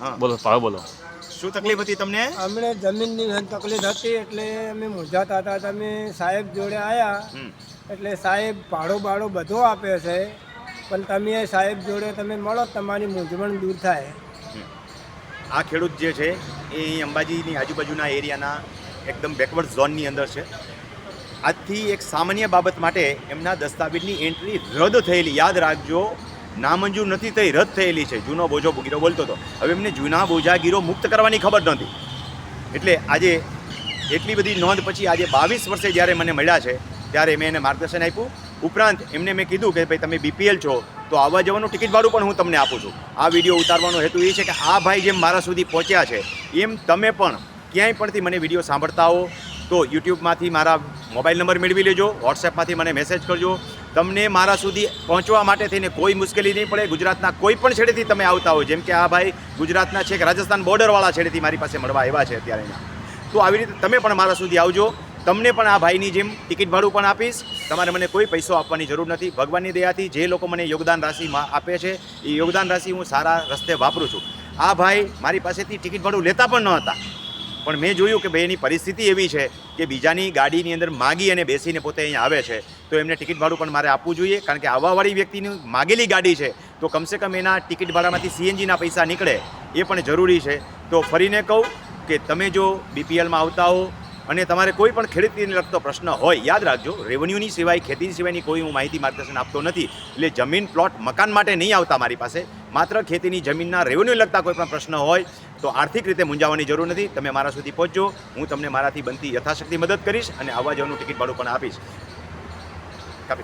હા. બોલો ભાવ બોલો. શું તકલીફ હતી તમને? અમને જમીનની તકલીફ હતી એટલે અમે મૂંઝાતા હતા. તમે સાહેબ જોડે આવ્યા એટલે સાહેબ ભાડો ભાડો બધો આપે છે. પણ તમે સાહેબ જોડે તમે મળો તમારી મૂંઝવણ દૂર થાય. આ ખેડૂત જે છે એ અંબાજીની આજુબાજુના એરિયાના એકદમ બેકવર્ડ ઝોનની અંદર છે. આજથી એક સામાન્ય બાબત માટે એમના દસ્તાવેજની એન્ટ્રી રદ થયેલી. યાદ રાખજો નામંજૂર નથી થઈ, રદ થયેલી છે. જૂનો બોજો ગીરો બોલતો હતો. હવે એમને જૂના બોજા ગીરો મુક્ત કરવાની ખબર નહોતી. એટલે આજે એટલી બધી નોંધ પછી આજે બાવીસ વર્ષે જ્યારે મને મળ્યા છે, ત્યારે મેં એને માર્ગદર્શન આપ્યું. ઉપરાંત એમને મેં કીધું કે ભાઈ તમે બીપીએલ છો, તો આવવા જવાનું ટિકિટ ભાડું પણ હું તમને આપું છું. આ વીડિયો ઉતારવાનો હેતુ એ છે કે આ ભાઈ જેમ મારા સુધી પહોંચ્યા છે, એમ તમે પણ ક્યાંય પણથી મને વીડિયો સાંભળતા હો તો યુટ્યુબમાંથી મારા મોબાઈલ નંબર મેળવી લેજો વોટ્સએપમાંથી મને મેસેજ કરજો. તમને મારા સુધી પહોંચવા માટે થઈને કોઈ મુશ્કેલી નહીં પડે. ગુજરાતના કોઈ પણ છેડેથી તમે આવતા હો જેમ કે આ ભાઈ ગુજરાતના છે કે રાજસ્થાન બોર્ડરવાળા છેડેથી મારી પાસે મળવા આવ્યા છે અત્યારે તો આવી રીતે તમે પણ મારા સુધી આવજો. તમને પણ આ ભાઈની જેમ ટિકિટ ભાડું પણ આપીશ. તમારે મને કોઈ પૈસો આપવાની જરૂર નથી. ભગવાનની દયાથી જે લોકો મને યોગદાન રાશિમાં આપે છે, એ યોગદાન રાશિ હું સારા રસ્તે વાપરું છું. આ ભાઈ મારી પાસેથી ટિકિટ ભાડું લેતા પણ ન હતા. પણ મેં જોયું કે ભાઈ એની પરિસ્થિતિ એવી છે કે બીજાની ગાડીની અંદર માગી અને બેસીને પોતે અહીંયા આવે છે. તો એમને ટિકિટ ભાડું પણ મારે આપવું જોઈએ, કારણ કે આવવાવાળી વ્યક્તિની માગેલી ગાડી છે, તો કમસે કમ એના ટિકિટ ભાડામાંથી સીએનજીના પૈસા નીકળે, એ પણ જરૂરી છે. તો ફરીને કહું કે તમે જો બીપીએલમાં આવતા હો અને તમારે કોઈ પણ ખેડૂતને લગતો પ્રશ્ન હોય, યાદ રાખજો રેવન્યુની સિવાય, ખેતી સિવાયની કોઈ હું માહિતી માર્ગદર્શન આપતો નથી, એટલે જમીન પ્લોટ મકાન માટે નહીં આવતા મારી પાસે. માત્ર ખેતીની જમીનના રેવન્યુ લગતા કોઈ પણ પ્રશ્ન હોય તો આર્થિક રીતે મૂંઝાવાની જરૂર નથી. તમે મારા સુધી પહોંચજો. હું તમને મારાથી બનતી યથાશક્તિ મદદ કરીશ અને આવવા જવાનું ટિકિટ ભાડું પણ આપીશ. કાપી.